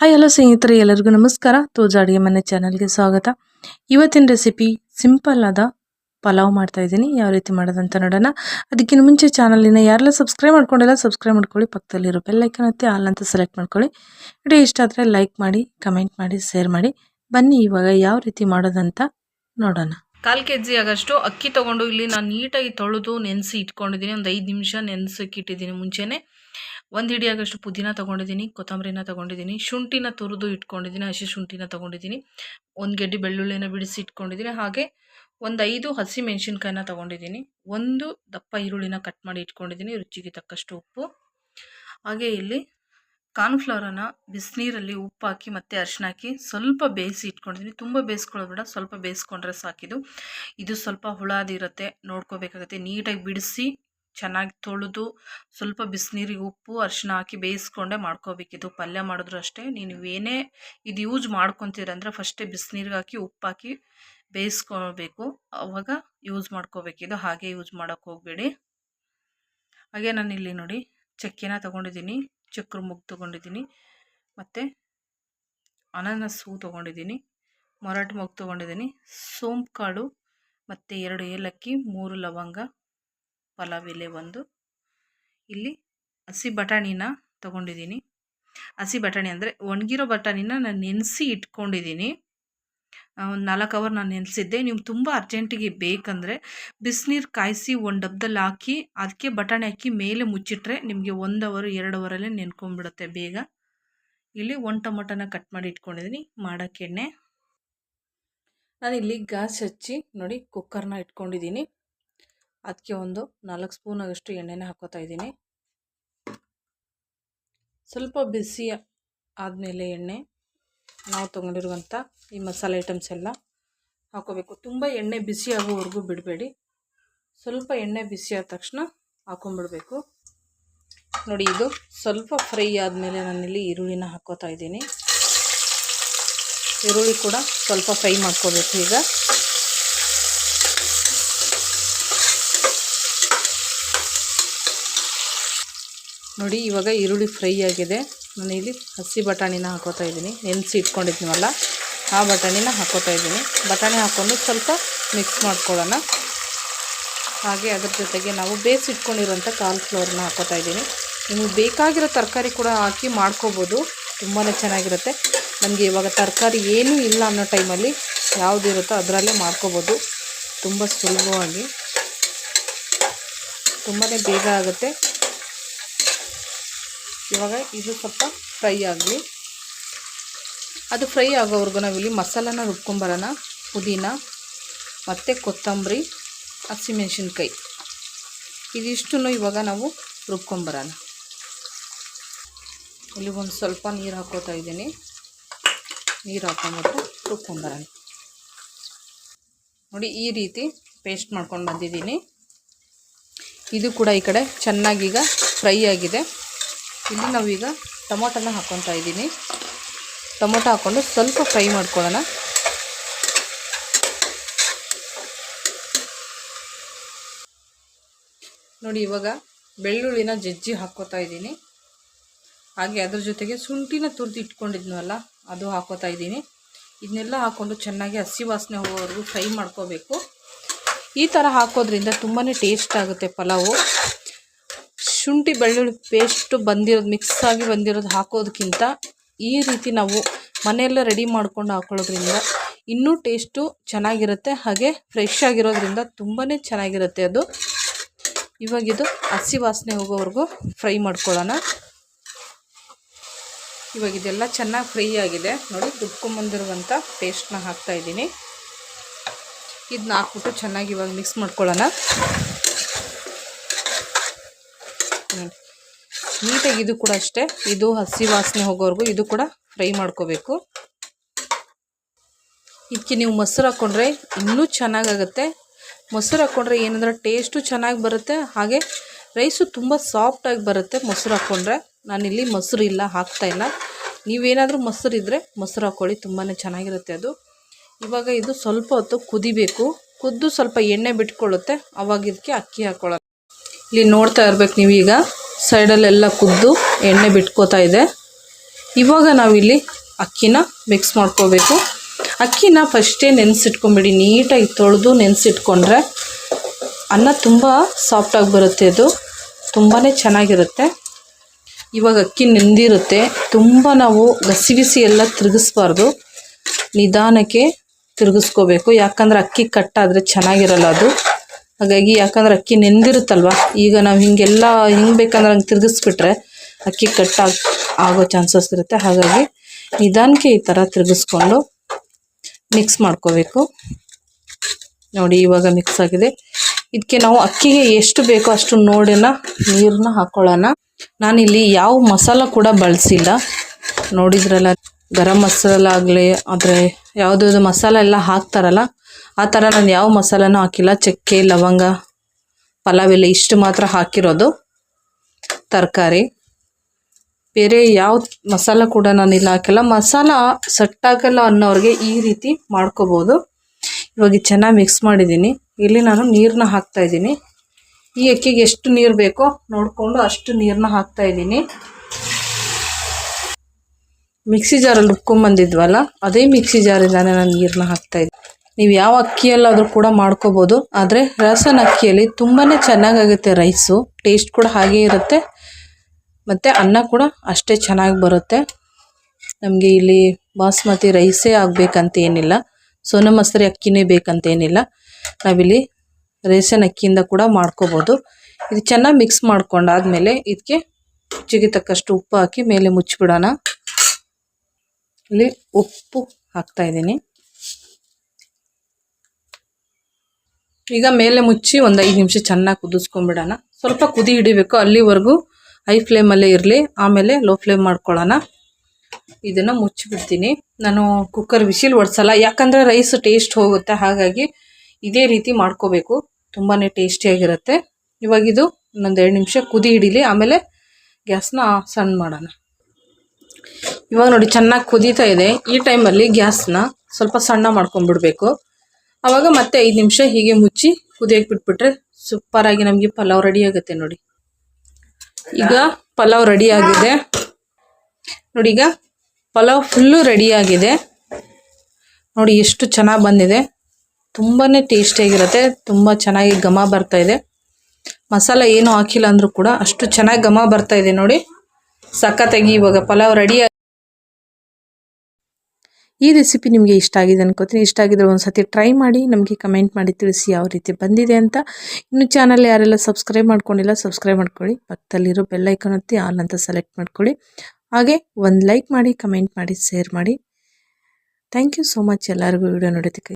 Hi, hello ಸ್ನೇಹಿತರೆ, ಎಲ್ಲರಿಗೂ ನಮಸ್ಕಾರ. ತೋಜ ಅಡುಗೆ ಮನೆ ಚಾನಲ್ಗೆ ಸ್ವಾಗತ. ಇವತ್ತಿನ ರೆಸಿಪಿ ಸಿಂಪಲ್ ಆದ ಪಲಾವ್ ಮಾಡ್ತಾ ಇದ್ದೀನಿ. ಯಾವ ರೀತಿ ಮಾಡೋದಂತ ನೋಡೋಣ. ಅದಕ್ಕಿಂತ ಮುಂಚೆ ಚಾನಲಿನ ಯಾರೆಲ್ಲ ಸಬ್ಸ್ಕ್ರೈಬ್ ಮಾಡ್ಕೊಂಡಿಲ್ಲ, ಸಬ್ಸ್ಕ್ರೈಬ್ ಮಾಡ್ಕೊಳ್ಳಿ. ಪಕ್ಕದಲ್ಲಿರೋ ಬೆಲ್ಲೈಕನ್ ಹತ್ತಿ ಆಲ್ ಅಂತ ಸೆಲೆಕ್ಟ್ ಮಾಡ್ಕೊಳ್ಳಿ. ವಿಡಿಯೋ ಇಷ್ಟ ಆದರೆ ಲೈಕ್ ಮಾಡಿ, ಕಮೆಂಟ್ ಮಾಡಿ, ಶೇರ್ ಮಾಡಿ. ಬನ್ನಿ, ಇವಾಗ ಯಾವ ರೀತಿ ಮಾಡೋದಂತ ನೋಡೋಣ. ಕಾಲು ಕೆ ಜಿ ಆಗಷ್ಟು ಅಕ್ಕಿ ತೊಗೊಂಡು ಇಲ್ಲಿ ನಾನು ನೀಟಾಗಿ ತೊಳೆದು ನೆನೆಸಿ ಇಟ್ಕೊಂಡಿದ್ದೀನಿ. ಒಂದು ಐದು ನಿಮಿಷ ನೆನೆಸಕ್ಕೆ ಇಟ್ಟಿದ್ದೀನಿ ಮುಂಚೆನೇ. ಒಂದು ಹಿಡಿ ಆಗಷ್ಟು ಪುದೀನ ತೊಗೊಂಡಿದ್ದೀನಿ, ಕೊತ್ತಂಬರಿನ ತೊಗೊಂಡಿದ್ದೀನಿ, ಶುಂಠಿನ ತುರಿದು ಇಟ್ಕೊಂಡಿದ್ದೀನಿ, ಹಸಿ ಶುಂಠಿನ ತೊಗೊಂಡಿದ್ದೀನಿ, ಒಂದು ಗೆಡ್ಡೆ ಬೆಳ್ಳುಳ್ಳಿನ ಬಿಡಿಸಿ ಇಟ್ಕೊಂಡಿದ್ದೀನಿ, ಹಾಗೆ ಒಂದು ಐದು ಹಸಿ ಮೆಣಸಿನ್ಕಾಯಿನ ತೊಗೊಂಡಿದ್ದೀನಿ, ಒಂದು ದಪ್ಪ ಈರುಳ್ಳಿನ ಕಟ್ ಮಾಡಿ ಇಟ್ಕೊಂಡಿದ್ದೀನಿ, ರುಚಿಗೆ ತಕ್ಕಷ್ಟು ಉಪ್ಪು. ಹಾಗೆ ಇಲ್ಲಿ ಕಾರ್ನ್ಫ್ಲವರನ್ನು ಬಿಸಿನೀರಲ್ಲಿ ಉಪ್ಪು ಹಾಕಿ ಮತ್ತು ಅರಿಶಿನ ಹಾಕಿ ಸ್ವಲ್ಪ ಬೇಯಿಸಿ ಇಟ್ಕೊಂಡಿದ್ದೀನಿ, ತುಂಬ ಬೇಯಿಸ್ಕೊಳ್ಳೋದು ಬೇಡ, ಸ್ವಲ್ಪ ಬೇಯಿಸ್ಕೊಂಡ್ರೆ ಸಾಕಿದು. ಇದು ಸ್ವಲ್ಪ ಹುಳಾದಿರುತ್ತೆ, ನೋಡ್ಕೋಬೇಕಾಗತ್ತೆ, ನೀಟಾಗಿ ಬಿಡಿಸಿ ಚೆನ್ನಾಗಿ ತೊಳೆದು ಸ್ವಲ್ಪ ಬಿಸಿನೀರಿಗೆ ಉಪ್ಪು ಅರಿಶಿನ ಹಾಕಿ ಬೇಯಿಸ್ಕೊಂಡೆ ಮಾಡ್ಕೋಬೇಕಿದು ಪಲ್ಯ ಮಾಡಿದ್ರು ಅಷ್ಟೇ. ನೀನು ಏನೇ ಇದು ಯೂಸ್ ಮಾಡ್ಕೊತೀರಂದ್ರೆ ಫಸ್ಟೇ ಬಿಸಿನೀರಿಗೆ ಹಾಕಿ, ಉಪ್ಪು ಹಾಕಿ ಅವಾಗ ಯೂಸ್ ಮಾಡ್ಕೋಬೇಕಿದು ಹಾಗೆ ಯೂಸ್ ಮಾಡೋಕ್ಕೆ ಹೋಗಬೇಡಿ. ಹಾಗೆ ನಾನು ಇಲ್ಲಿ ನೋಡಿ ಚಕ್ಕೆನ ತೊಗೊಂಡಿದ್ದೀನಿ, ಚಕ್ರ ಮುಗ್ ತೊಗೊಂಡಿದ್ದೀನಿ, ಮತ್ತು ಅನಾನಸ್ ಹೂ ತೊಗೊಂಡಿದ್ದೀನಿ ಮೊರಾಟು ಮೊಗ್ಗು ತೊಗೊಂಡಿದ್ದೀನಿ, ಸೋಂಪು ಕಾಳು, ಮತ್ತು ಎರಡು ಏಲಕ್ಕಿ, ಮೂರು ಲವಂಗ ಪಲಾವ್ ಎಲೆ ಒಂದು. ಇಲ್ಲಿ ಹಸಿ ಬಟಾಣಿನ ತಗೊಂಡಿದ್ದೀನಿ. ಹಸಿ ಬಟಾಣಿ ಅಂದರೆ ಒಣಗಿರೋ ಬಟಾಣಿನ ನಾನು ನೆನೆಸಿ ಇಟ್ಕೊಂಡಿದ್ದೀನಿ. ಒಂದು ನಾಲ್ಕು ಅವರ್ ನಾನು ನೆನೆಸಿದ್ದೆ. ನೀವು ತುಂಬ ಅರ್ಜೆಂಟಿಗೆ ಬೇಕಂದರೆ ಬಿಸಿನೀರು ಕಾಯಿಸಿ ಒಂದು ಡಬ್ದಲ್ಲಿ ಹಾಕಿ ಅದಕ್ಕೆ ಬಟಾಣಿ ಹಾಕಿ ಮೇಲೆ ಮುಚ್ಚಿಟ್ರೆ ನಿಮಗೆ ಒಂದು ಅವರು ಎರಡು ಅವರಲ್ಲೇ ನೆನ್ಕೊಂಡ್ಬಿಡುತ್ತೆ ಬೇಗ. ಇಲ್ಲಿ ಒಂದು ಟೊಮೊಟೊನ ಕಟ್ ಮಾಡಿ ಇಟ್ಕೊಂಡಿದ್ದೀನಿ ಮಾಡೋಕ್ಕೆ ಎಣ್ಣೆ. ನಾನು ಇಲ್ಲಿ ಗ್ಯಾಸ್ ಹಚ್ಚಿ ನೋಡಿ ಕುಕ್ಕರ್ನ ಇಟ್ಕೊಂಡಿದ್ದೀನಿ ಅದಕ್ಕೆ ಒಂದು ನಾಲ್ಕು ಸ್ಪೂನ್ ಆಗಷ್ಟು ಎಣ್ಣೆನ ಹಾಕೋತಾ ಇದ್ದೀನಿ. ಸ್ವಲ್ಪ ಬಿಸಿ ಆದಮೇಲೆ ಎಣ್ಣೆ. ನಾವು ತೊಗೊಂಡಿರುವಂಥ ಈ ಮಸಾಲೆ ಐಟಮ್ಸ್ ಎಲ್ಲ ಹಾಕೋಬೇಕು. ತುಂಬ ಎಣ್ಣೆ ಬಿಸಿ ಆಗೋವರೆಗೂ ಬಿಡಬೇಡಿ. ಸ್ವಲ್ಪ ಎಣ್ಣೆ ಬಿಸಿ ಆದ ತಕ್ಷಣ ಹಾಕೊಂಡ್ಬಿಡ್ಬೇಕು. ನೋಡಿ ಇದು ಸ್ವಲ್ಪ ಫ್ರೈ ಆದಮೇಲೆ ನಾನಿಲ್ಲಿ ಈರುಳ್ಳಿನ ಹಾಕೋತಾ ಇದ್ದೀನಿ. ಈರುಳ್ಳಿ ಕೂಡ ಸ್ವಲ್ಪ ಫ್ರೈ ಮಾಡ್ಕೋಬೇಕು ಈಗ. ನೋಡಿ, ಇವಾಗ ಈರುಳ್ಳಿ ಫ್ರೈ ಆಗಿದೆ. ನಾನು ಇಲ್ಲಿ ಹಸಿ ಬಟಾಣಿನ ಹಾಕೋತಾ ಇದ್ದೀನಿ. ನೆನೆಸಿ ಇಟ್ಕೊಂಡಿದ್ನವಲ್ಲ ಆ ಬಟಾಣಿನ ಹಾಕೋತಾ ಇದ್ದೀನಿ. ಬಟಾಣಿ ಹಾಕ್ಕೊಂಡು ಸ್ವಲ್ಪ ಮಿಕ್ಸ್ ಮಾಡ್ಕೊಳ್ಳೋಣ. ಹಾಗೆ ಅದ್ರ ಜೊತೆಗೆ ನಾವು ಬೇಯಿಸಿ ಇಟ್ಕೊಂಡಿರೋಂಥ ಕಾಲ್ಫ್ಲವರ್ನ ಹಾಕೋತಾ ಇದ್ದೀನಿ. ನಿಮಗೆ ಬೇಕಾಗಿರೋ ತರಕಾರಿ ಕೂಡ ಹಾಕಿ ಮಾಡ್ಕೋಬೋದು. ತುಂಬಾ ಚೆನ್ನಾಗಿರುತ್ತೆ. ನಮಗೆ ಇವಾಗ ತರಕಾರಿ ಏನೂ ಇಲ್ಲ ಅನ್ನೋ ಟೈಮಲ್ಲಿ ಯಾವುದಿರುತ್ತೋ ಅದರಲ್ಲೇ ಮಾಡ್ಕೋಬೋದು. ತುಂಬ ಸುಲಭವಾಗಿ. ತುಂಬಾ ಬೇಗ ಆಗುತ್ತೆ. ಇವಾಗ ಇದು ಸ್ವಲ್ಪ ಫ್ರೈ ಆಗಲಿ. ಅದು ಫ್ರೈ ಆಗೋವರೆಗೂ ನಾವಿಲ್ಲಿ ಮಸಾಲಾನ ರುಬ್ಕೊಂಬರೋಣ. ಪುದೀನ, ಮತ್ತು ಕೊತ್ತಂಬರಿ, ಹಸಿಮೆಣ್ಸಿನ್ಕಾಯಿ. ಇದಿಷ್ಟನ್ನು ಇವಾಗ ನಾವು ರುಬ್ಕೊಂಬರೋಣ. ಇಲ್ಲಿ ಒಂದು ಸ್ವಲ್ಪ ನೀರು ಹಾಕೋತಾ ಇದ್ದೀನಿ. ನೀರು ಹಾಕೊಂಬಿಟ್ಟು ರುಬ್ಕೊಂಬರೋಣ. ನೋಡಿ, ಈ ರೀತಿ ಪೇಸ್ಟ್ ಮಾಡ್ಕೊಂಡು ಬಂದಿದ್ದೀನಿ. ಇದು ಕೂಡ ಈ ಕಡೆ ಚೆನ್ನಾಗೀಗ ಫ್ರೈ ಆಗಿದೆ. ಇಲ್ಲಿ ನಾವೀಗ ಟೊಮೊಟೊನ ಹಾಕ್ಕೊತಾ ಇದ್ದೀನಿ. ಟೊಮೊಟೊ ಹಾಕ್ಕೊಂಡು ಸ್ವಲ್ಪ ಫ್ರೈ ಮಾಡ್ಕೊಳ್ಳೋಣ. ನೋಡಿ, ಇವಾಗ ಬೆಳ್ಳುಳ್ಳಿನ ಜಜ್ಜಿ ಹಾಕ್ಕೋತಾ ಇದ್ದೀನಿ. ಹಾಗೆ ಅದ್ರ ಜೊತೆಗೆ ಶುಂಠಿನ ತುರಿದು ಇಟ್ಕೊಂಡಿದ್ನಲ್ಲ, ಅದು ಹಾಕೋತಾ ಇದ್ದೀನಿ. ಇದನ್ನೆಲ್ಲ ಹಾಕ್ಕೊಂಡು ಚೆನ್ನಾಗಿ ಹಸಿ ವಾಸನೆ ಹೋಗೋವರೆಗೂ ಫ್ರೈ ಮಾಡ್ಕೋಬೇಕು. ಈ ಥರ ಹಾಕೋದ್ರಿಂದ ತುಂಬಾ ಟೇಸ್ಟ್ ಆಗುತ್ತೆ ಪಲಾವು. ಶುಂಠಿ ಬೆಳ್ಳುಳ್ಳಿ ಪೇಸ್ಟು ಬಂದಿರೋದು ಮಿಕ್ಸ್ ಆಗಿ ಬಂದಿರೋದು ಹಾಕೋದಕ್ಕಿಂತ ಈ ರೀತಿ ನಾವು ಮನೆಯಲ್ಲೇ ರೆಡಿ ಮಾಡ್ಕೊಂಡು ಹಾಕೊಳ್ಳೋದ್ರಿಂದ ಇನ್ನೂ ಟೇಸ್ಟು ಚೆನ್ನಾಗಿರುತ್ತೆ. ಹಾಗೆ ಫ್ರೆಶ್ ಆಗಿರೋದ್ರಿಂದ ತುಂಬಾ ಚೆನ್ನಾಗಿರುತ್ತೆ ಅದು. ಇವಾಗಿದು ಹಸಿ ವಾಸನೆ ಹೋಗೋವರೆಗೂ ಫ್ರೈ ಮಾಡ್ಕೊಳ್ಳೋಣ. ಇವಾಗ ಇದೆಲ್ಲ ಚೆನ್ನಾಗಿ ಫ್ರೈ ಆಗಿದೆ. ನೋಡಿ ದುಡ್ಕೊಂಬಂದಿರುವಂಥ ಪೇಸ್ಟ್ನ ಹಾಕ್ತಾಯಿದ್ದೀನಿ ಇದನ್ನ ಹಾಕ್ಬಿಟ್ಟು ಚೆನ್ನಾಗಿ ಇವಾಗ ಮಿಕ್ಸ್ ಮಾಡ್ಕೊಳ್ಳೋಣ. ನೀಟಾಗಿ ಇದು ಕೂಡ ಅಷ್ಟೇ. ಇದು ಹಸಿ ವಾಸನೆ ಹೋಗೋವರೆಗೂ ಇದು ಕೂಡ ಫ್ರೈ ಮಾಡ್ಕೋಬೇಕು. ಇದಕ್ಕೆ ನೀವು ಮೊಸರು ಹಾಕ್ಕೊಂಡ್ರೆ ಇನ್ನೂ ಚೆನ್ನಾಗಾಗುತ್ತೆ. ಮೊಸರು ಹಾಕ್ಕೊಂಡ್ರೆ ಏನಂದ್ರೆ ಟೇಸ್ಟು ಚೆನ್ನಾಗಿ ಬರುತ್ತೆ. ಹಾಗೆ ರೈಸು ತುಂಬ ಸಾಫ್ಟಾಗಿ ಬರುತ್ತೆ ಮೊಸರು ಹಾಕ್ಕೊಂಡ್ರೆ ನಾನಿಲ್ಲಿ ಮೊಸರು ಇಲ್ಲ, ಹಾಕ್ತಾ ಇಲ್ಲ. ನೀವೇನಾದರೂ ಮೊಸರು ಇದ್ದರೆ ಮೊಸರು ಹಾಕ್ಕೊಳ್ಳಿ ತುಂಬಾ ಚೆನ್ನಾಗಿರುತ್ತೆ ಅದು. ಇವಾಗ ಇದು ಸ್ವಲ್ಪ ಹೊತ್ತು ಕುದಿಬೇಕು. ಕುದ್ದು ಸ್ವಲ್ಪ ಎಣ್ಣೆ ಬಿಟ್ಕೊಳ್ಳುತ್ತೆ. ಅವಾಗ ಇದಕ್ಕೆ ಅಕ್ಕಿ ಹಾಕ್ಕೊಳ್ಳೋದು ಇಲ್ಲಿ ನೋಡ್ತಾ ಇರ್ಬೇಕು ನೀವೀಗ. ಸೈಡಲ್ಲೆಲ್ಲ ಕುದ್ದು ಎಣ್ಣೆ ಬಿಟ್ಕೋತಾ ಇದೆ. ಇವಾಗ ನಾವಿಲ್ಲಿ ಅಕ್ಕಿನ ಮಿಕ್ಸ್ ಮಾಡ್ಕೋಬೇಕು. ಅಕ್ಕಿನ ಫಸ್ಟೇ ನೆನೆಸಿಟ್ಕೊಂಬಿಡಿ, ನೀಟಾಗಿ ತೊಳೆದು ನೆನೆಸಿಟ್ಕೊಂಡ್ರೆ ಅನ್ನ ತುಂಬ ಸಾಫ್ಟಾಗಿ ಬರುತ್ತೆ ಅದು. ತುಂಬಾ ಚೆನ್ನಾಗಿರುತ್ತೆ. ಇವಾಗ ಅಕ್ಕಿ ನೆಂದಿರುತ್ತೆ. ತುಂಬ ನಾವು ಗಸಿ ಬಿಸಿ ಎಲ್ಲ ತಿರುಗಿಸ್ಬಾರ್ದು. ನಿಧಾನಕ್ಕೆ ತಿರುಗಿಸ್ಕೋಬೇಕು. ಯಾಕಂದರೆ ಅಕ್ಕಿ ಕಟ್ಟಾದರೆ ಚೆನ್ನಾಗಿರಲ್ಲ ಅದು. ಹಾಗಾಗಿ ಯಾಕಂದ್ರೆ ಅಕ್ಕಿ ನೆಂದಿರುತ್ತಲ್ವ? ಈಗ ನಾವು ಹಿಂಗೆಲ್ಲ ಹಿಂಗೆ ಬೇಕಂದ್ರೆ ಹಂಗೆ ತಿರುಗಿಸ್ಬಿಟ್ರೆ ಅಕ್ಕಿ ಕಟ್ಟಾಗಿ ಆಗೋ ಚಾನ್ಸಸ್ ಇರುತ್ತೆ. ಹಾಗಾಗಿ ನಿಧಾನಕ್ಕೆ ಈ ಥರ ತಿರುಗಿಸ್ಕೊಂಡು ಮಿಕ್ಸ್ ಮಾಡ್ಕೋಬೇಕು. ನೋಡಿ ಇವಾಗ ಮಿಕ್ಸ್ ಆಗಿದೆ. ಇದಕ್ಕೆ ನಾವು ಅಕ್ಕಿಗೆ ಎಷ್ಟು ಬೇಕೋ ಅಷ್ಟು ನೋಡಿನ ನೀರನ್ನ ಹಾಕೊಳ್ಳೋಣ. ನಾನಿಲ್ಲಿ ಯಾವ ಮಸಾಲ ಕೂಡ ಬಳಸಿಲ್ಲ. ನೋಡಿದ್ರಲ್ಲ, ಗರಂ ಮಸಾಲ ಆಗಲಿ, ಆದರೆ ಯಾವುದಾದ್ರು ಮಸಾಲ ಎಲ್ಲ ಹಾಕ್ತಾರಲ್ಲ ಆ ಥರ ನಾನು ಯಾವ ಮಸಾಲನೂ ಹಾಕಿಲ್ಲ. ಚಕ್ಕೆ, ಲವಂಗ, ಪಲಾವ್ ಎಲ್ಲ ಇಷ್ಟು ಮಾತ್ರ ಹಾಕಿರೋದು. ತರಕಾರಿ. ಬೇರೆ ಯಾವ ಮಸಾಲ ಕೂಡ ನಾನು ಇಲ್ಲ ಹಾಕಿಲ್ಲ. ಮಸಾಲ ಸಟ್ಟಾಗಲ್ಲ ಅನ್ನೋರಿಗೆ ಈ ರೀತಿ ಮಾಡ್ಕೋಬೋದು. ಇವಾಗ ಚೆನ್ನಾಗಿ ಮಿಕ್ಸ್ ಮಾಡಿದ್ದೀನಿ. ಇಲ್ಲಿ ನಾನು ನೀರನ್ನ ಹಾಕ್ತಾ ಇದ್ದೀನಿ. ಈ ಅಕ್ಕಿಗೆ ಎಷ್ಟು ನೀರು ಬೇಕೋ ನೋಡಿಕೊಂಡು ಅಷ್ಟು ನೀರನ್ನ ಹಾಕ್ತಾ ಇದ್ದೀನಿ. ಮಿಕ್ಸಿ ಜಾರಲ್ಲಿ ರುಬ್ಕೊಂಬಂದಿದ್ವಲ್ಲ ಅದೇ ಮಿಕ್ಸಿ ಜಾರಿಂದಾನೆ ನಾನು ನೀರನ್ನ ಹಾಕ್ತಾ ಇದ್ದೀನಿ ನೀವು ಯಾವ ಅಕ್ಕಿಯಲ್ಲಾದರೂ ಕೂಡ ಮಾಡ್ಕೋಬೋದು. ಆದರೆ ರಸನ ಅಕ್ಕಿಯಲ್ಲಿ ತುಂಬಾ ಚೆನ್ನಾಗಾಗುತ್ತೆ ರೈಸು. ಟೇಸ್ಟ್ ಕೂಡ ಹಾಗೇ ಇರುತ್ತೆ. ಮತ್ತು ಅನ್ನ ಕೂಡ ಅಷ್ಟೇ ಚೆನ್ನಾಗಿ ಬರುತ್ತೆ. ನಮಗೆ ಇಲ್ಲಿ ಬಾಸ್ಮತಿ ರೈಸೇ ಆಗಬೇಕಂತ ಏನಿಲ್ಲ. ಸೋನ ಮಸೂರಿ ಅಕ್ಕಿನೇ ಬೇಕಂತ ಏನಿಲ್ಲ ನಾವಿಲ್ಲಿ ರೇಷನ್ ಅಕ್ಕಿಯಿಂದ ಕೂಡ ಮಾಡ್ಕೋಬೋದು. ಇದು ಚೆನ್ನಾಗಿ ಮಿಕ್ಸ್ ಮಾಡ್ಕೊಂಡಾದಮೇಲೆ ಇದಕ್ಕೆ ರುಚಿಗೆ ತಕ್ಕಷ್ಟು ಉಪ್ಪು ಹಾಕಿ ಮೇಲೆ ಮುಚ್ಚಿಬಿಡೋಣ. ಇಲ್ಲಿ ಉಪ್ಪು ಹಾಕ್ತಾ ಇದ್ದೀನಿ. ಈಗ ಮೇಲೆ ಮುಚ್ಚಿ ಒಂದು ಐದು ನಿಮಿಷ ಚೆನ್ನಾಗಿ ಕುದಿಸ್ಕೊಂಬಿಡೋಣ. ಸ್ವಲ್ಪ ಕುದಿ ಹಿಡಿಬೇಕು, ಅಲ್ಲಿವರೆಗೂ ಹೈ ಫ್ಲೇಮಲ್ಲೇ ಇರಲಿ. ಆಮೇಲೆ ಲೋ ಫ್ಲೇಮ್ ಮಾಡ್ಕೊಳ್ಳೋಣ. ಇದನ್ನು ಮುಚ್ಚಿಬಿಡ್ತೀನಿ. ನಾನು ಕುಕ್ಕರ್ ವಿಶಿಲ್ ಒಡ್ಸಲ್ಲ, ಯಾಕಂದರೆ ರೈಸ್ ಟೇಸ್ಟ್ ಹೋಗುತ್ತೆ, ಹಾಗಾಗಿ ಇದೇ ರೀತಿ ಮಾಡ್ಕೋಬೇಕು. ತುಂಬಾ ಟೇಸ್ಟಿಯಾಗಿರುತ್ತೆ ಇವಾಗ ಇದು ಇನ್ನೊಂದು ಎರಡು ನಿಮಿಷ ಕುದಿ ಹಿಡೀಲಿ, ಆಮೇಲೆ ಗ್ಯಾಸ್ನ ಸಣ್ಣ ಮಾಡೋಣ. ಇವಾಗ ನೋಡಿ, ಚೆನ್ನಾಗಿ ಕುದೀತಾ ಇದೆ. ಈ ಟೈಮಲ್ಲಿ ಗ್ಯಾಸ್ನ ಸ್ವಲ್ಪ ಸಣ್ಣ ಮಾಡ್ಕೊಂಡ್ಬಿಡ್ಬೇಕು. ಆವಾಗ ಮತ್ತೆ ಐದು ನಿಮಿಷ ಹೀಗೆ ಮುಚ್ಚಿ ಕುದಿಯಕ್ಕೆ ಬಿಟ್ಬಿಟ್ರೆ ಸೂಪರಾಗಿ ನಮಗೆ ಪಲಾವ್ ರೆಡಿ ಆಗುತ್ತೆ ನೋಡಿ. ಈಗ ಪಲಾವ್ ರೆಡಿ ಆಗಿದೆ. ನೋಡಿ ಈಗ ಪಲಾವ್ ಫುಲ್ಲು ರೆಡಿ ಆಗಿದೆ. ನೋಡಿ ಎಷ್ಟು ಚೆನ್ನಾಗಿ ಬಂದಿದೆ. ತುಂಬಾ ಟೇಸ್ಟಿಯಾಗಿರುತ್ತೆ ತುಂಬ ಚೆನ್ನಾಗಿ ಘಮ ಬರ್ತಾ ಇದೆ. ಮಸಾಲ ಏನು ಹಾಕಿಲ್ಲ ಅಂದರೂ ಕೂಡ ಅಷ್ಟು ಚೆನ್ನಾಗಿ ಘಮ ಬರ್ತಾ ಇದೆ ನೋಡಿ. ಸಖತ್ತಾಗಿ ಇವಾಗ ಪಲಾವ್ ರೆಡಿ ಈ ರೆಸಿಪಿ ನಿಮಗೆ ಇಷ್ಟ ಆಗಿದೆ ಅನ್ಕೋತೀನಿ. ಇಷ್ಟ ಆಗಿದ್ರೆ ಒಂದು ಸತಿ ಟ್ರೈ ಮಾಡಿ, ನಮಗೆ ಕಮೆಂಟ್ ಮಾಡಿ ತಿಳಿಸಿ ಯಾವ ರೀತಿ ಬಂದಿದೆ ಅಂತ. ಇನ್ನು ಚಾನಲ್ ಯಾರೆಲ್ಲ ಸಬ್ಸ್ಕ್ರೈಬ್ ಮಾಡ್ಕೊಂಡಿಲ್ಲ ಸಬ್ಸ್ಕ್ರೈಬ್ ಮಾಡ್ಕೊಳ್ಳಿ. ಪಕ್ಕದಲ್ಲಿರೋ ಬೆಲ್ ಐಕಾನ್ ಒತ್ತಿ ಆಲ್ ಅಂತ ಸೆಲೆಕ್ಟ್ ಮಾಡ್ಕೊಳ್ಳಿ. ಹಾಗೆ ಒಂದು ಲೈಕ್ ಮಾಡಿ ಕಮೆಂಟ್ ಮಾಡಿ ಶೇರ್ ಮಾಡಿ. ಥ್ಯಾಂಕ್ ಯು ಸೋ ಮಚ್ ಎಲ್ಲರಿಗೂ ವಿಡಿಯೋ ನೋಡೋದಕ್ಕೆ